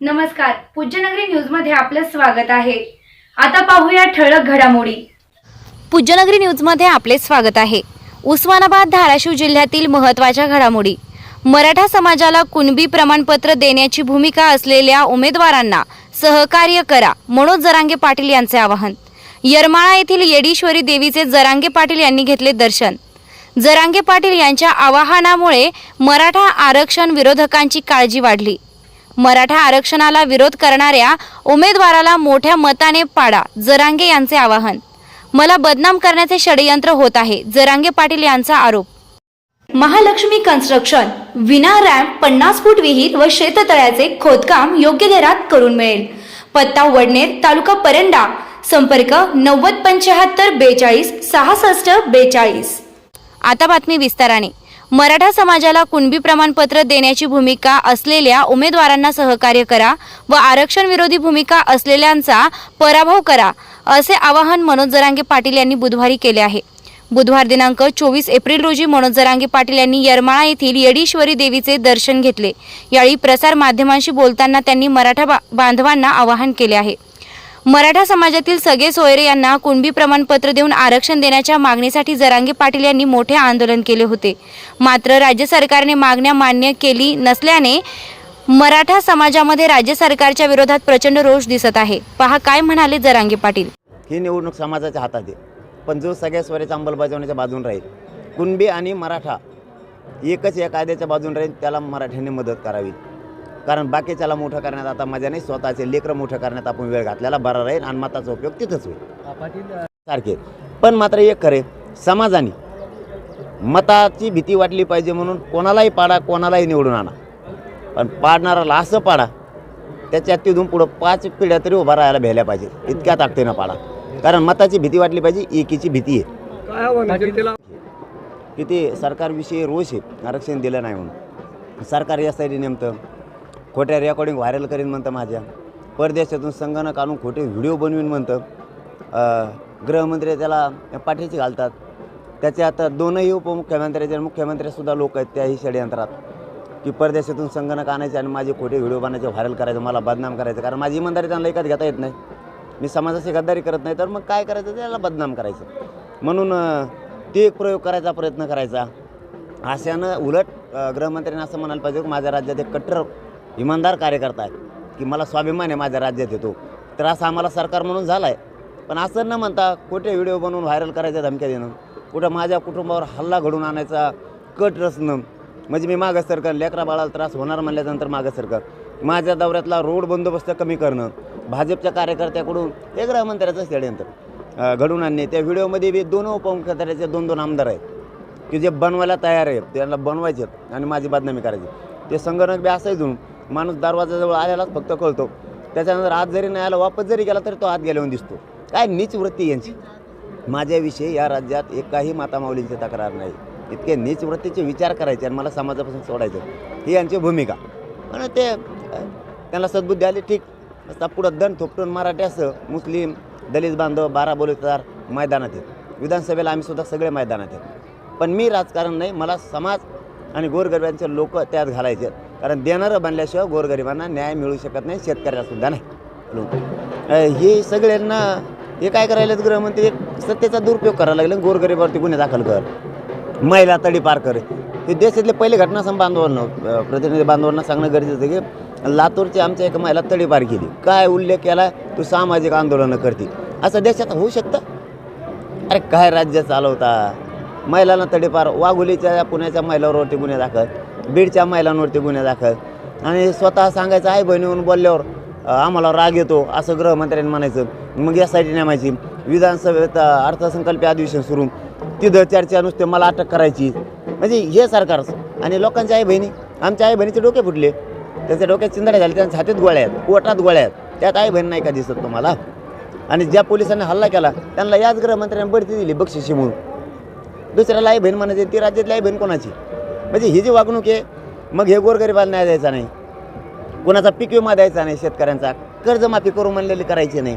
नमस्कार पूज्यनगरी न्यूजमध्ये आपलं स्वागत आहे. आता पाहूया ठळक घडामोडी. पूज्यनगरी न्यूजमध्ये आपले स्वागत आहे. उस्मानाबाद धाराशिव जिल्ह्यातील महत्त्वाच्या घडामोडी. मराठा समाजाला कुणबी प्रमाणपत्र देण्याची भूमिका असलेल्या उमेदवारांना सहकार्य करा मनोज जरांगे पाटील यांचे आवाहन. यरमाळा येथील येडीश्वरी देवीचे जरांगे पाटील यांनी घेतले दर्शन. जरांगे पाटील यांच्या आवाहनामुळे मराठा आरक्षण विरोधकांची काळजी वाढली. मराठा आरक्षणाला विरोध करणाऱ्या उमेदवाराला मोठ्या मताने पाडा जरांगे यांचे आवाहन. मला बदनाम करण्याचे षडयंत्र होत आहे जरांगे पाटील यांचा आरोप. महालक्ष्मी कन्स्ट्रक्शन विना रॅम्प पन्नास फूट विहीर व शेततळ्याचे खोदकाम योग्य दरात करून मिळेल. पत्ता वडनेर तालुका परंडा. संपर्क नव्वद पंच्याहत्तर बेचाळीस सहासष्ट बेचाळीस. आता बातमी विस्ताराने. मराठा समाजाला कुणबी प्रमाणपत्र देण्याची भूमिका असलेल्या उमेदवारांना सहकार्य करा व आरक्षण विरोधी भूमिका असलेल्यांचा पराभव करा असे आवाहन मनोज जरांगे पाटील यांनी बुधवारी केले आहे. बुधवार दिनांक चोवीस एप्रिल रोजी मनोज जरांगे पाटील यांनी यरमाळा येथील येडीश्वरी देवीचे दर्शन घेतले. यावेळी प्रसार माध्यमांशी बोलताना त्यांनी मराठा बा- बांधवांना आवाहन केले आहे. मराठा समाजातील सगळे सोयरे यांना कुणबी प्रमाणपत्र देऊन आरक्षण देण्याच्या मागणीसाठी जरांगे पाटील यांनी मोठे आंदोलन केले होते. मात्र राज्य सरकारने मागण्या मान्य केली नसल्याने मराठा समाजामध्ये राज्य सरकारच्या विरोधात प्रचंड रोष दिसत आहे. पहा काय म्हणाले जरांगे पाटील. ही निवडणूक समाजाच्या हातात आहे. पण जो सगळ्या स्वराच्या अंमलबजावणीच्या बाजून राहील कुणबी आणि मराठा एकच या कायद्याच्या बाजून राहील त्याला मराठ्यांनी मदत करावी. कारण बाकीच्याला मोठं करण्यात आता मजा नाही. स्वतःचे लेकरं मोठं करण्यात आपण वेळ घातलेला बरा राहील आणि मताचा उपयोग तिथंच होईल. सारखे. पण मात्र एक खरे समाजाने मताची भीती वाटली पाहिजे म्हणून कोणालाही पाडा कोणालाही निवडून आणा. पण पाडणाराला असं पाडा त्याच्या तिथून पुढं पाच पिढ्या तरी उभा राहायला भ्यायला पाहिजे इतक्या ताकदीनं पाडा. कारण मताची भीती वाटली पाहिजे एकीची भीती आहे. किती सरकारविषयी रोष आहे आरक्षण दिलं नाही म्हणून. सरकार यासाठी नेमतं खोट्या रेकॉर्डिंग व्हायरल करीन म्हणतं माझ्या. परदेशातून संगणक आणून खोटे व्हिडिओ बनवीन म्हणतं. गृहमंत्री त्याला पाठीचे घालतात. त्याचे आता दोनही उपमुख्यमंत्र्याचे मुख्यमंत्रीसुद्धा लोक आहेत त्याही षडयंत्रात की परदेशातून संगणक आणायचे आणि माझे खोटे व्हिडिओ बनायचे व्हायरल करायचं मला बदनाम करायचं. कारण माझी इमानदारी त्यांना एकात घेता येत नाही. मी समाजाशी गद्दारी करत नाही तर मग काय करायचं? त्याला बदनाम करायचं. म्हणून ते एक प्रयोग करायचा प्रयत्न करायचा. अशानं उलट गृहमंत्र्यांनी असं म्हणायला पाहिजे की माझ्या राज्यात एक कट्टर इमानदार कार्यकर्ता आहेत की मला स्वाभिमान आहे माझ्या राज्यात येतो. त्रास आम्हाला सरकार म्हणून झाला आहे पण असं न म्हणता कुठे व्हिडिओ बनवून व्हायरल करायच्या धमक्या देणं कुठं माझ्या कुटुंबावर हल्ला घडून आणायचा कट रचणं म्हणजे मी मागं सरकार लेकरा बाळाला त्रास होणार म्हणल्यानंतर मागं सरकार माझ्या दौऱ्यातला रोड बंदोबस्त कमी करणं भाजपच्या कार्यकर्त्याकडून हे गृहमंत्र्याचं षडयंत्र घडून आणणे त्या व्हिडिओमध्ये बी दोन उपमुख्यमंत्र्याचे दोन दोन आमदार आहेत की जे बनवायला तयार आहेत त्यांना बनवायचे आहेत आणि माझी बदनामी करायची ते संगणक बी असंही माणूस दरवाजाजवळ आलेलाच फक्त कळतो. त्याच्यानंतर आत जरी नाही आला वापस जरी गेला तरी तो आत गेल्यावर दिसतो. काय नीच वृत्ती यांची. माझ्याविषयी या राज्यात एकाही मातामाऊलींची तक्रार नाही. इतके नीच वृत्तीचे विचार करायचे आणि मला समाजापासून सोडायचं. ही यांची भूमिका. आणि ते त्यांना सद्बुद्धी आली ठीक. आता पुढं दण थोपटून मराठी असं मुस्लिम दलित बांधव बारा बोलतदार मैदानात आहेत. विधानसभेला आम्ही सुद्धा सगळे मैदानात आहेत. पण मी राजकारण नाही मला समाज आणि गोरगरब्यांचे लोक त्यात घालायचे आहेत. कारण देणारं बनल्याशिवाय गोरगरिबांना न्याय मिळू शकत नाही शेतकऱ्यालासुद्धा नाही. हे सगळ्यांना हे काय करायला गृहमंत्री सत्तेचा दुरुपयोग करायला लागले गोरगरिबावरती गुन्हे दाखल कर. महिला तडी पार कर. हे देशातले पहिले घटनासम बांधवांना प्रतिनिधी बांधवांना सांगणं गरजेचं आहे की लातूरची आमच्या एका महिला तडी पार केली. काय उल्लेख केला? तू सामाजिक आंदोलनं करते. असं देशात होऊ शकतं? अरे काय राज्य चालवता? महिलांना तडीपार वाघोलीच्या पुण्याच्या महिलांवरती गुन्हे दाखल. बीडच्या महिलांवरती गुन्हे दाखल. आणि स्वतः सांगायचं आई बहिणीहून बोलल्यावर आम्हाला राग येतो असं गृहमंत्र्यांनी म्हणायचं. मग यासाठी नेमायची. विधानसभेत अर्थसंकल्पीय अधिवेशन सुरू तिथं चर्चा नुसते मला अटक करायची. म्हणजे हे सरकार आणि लोकांच्या आई बहिणी आमच्या आई बहिणीचे डोके फुटले. त्याच्या डोक्यात चिंदड्या झाले त्यांच्या हातात गोळ्या आहेत पोटात गोळ्या आहेत. त्यात आई बहीण नाही का दिसत तुम्हाला? आणि ज्या पोलिसांनी हल्ला केला त्यांना याच गृहमंत्र्यांनी बढती दिली बक्षिशी म्हणून. दुसऱ्याला आई बहीण म्हणायची ती राज्यातली आई बहीण कोणाची? म्हणजे ही जी वागणूक आहे मग हे गोरगरिबाला न्याय द्यायचा नाही. कोणाचा पीक विमा द्यायचा नाही शेतकऱ्यांचा. कर्जमाफी करू म्हणलेली करायची नाही.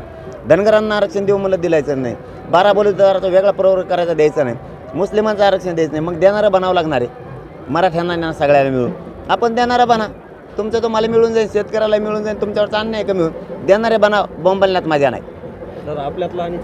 धनगरांना आरक्षण देऊ म्हणलं दिलायचं नाही. बारा बोलीदाराचा वेगळा प्रवर्ग करायचा द्यायचा नाही. मुस्लिमांचं आरक्षण द्यायचं नाही. मग देणारं बनावं लागणार आहे. मराठ्यांना सगळ्याला मिळून. आपण देणारा बना. तुमचं तुम्हाला मिळून जाईल शेतकऱ्याला मिळून जाईल तुमच्यावरचा अन्याय कमी होईल. देणारे बना बॉम्बलण्यात माझ्या नाही. तर आपल्यातला आणि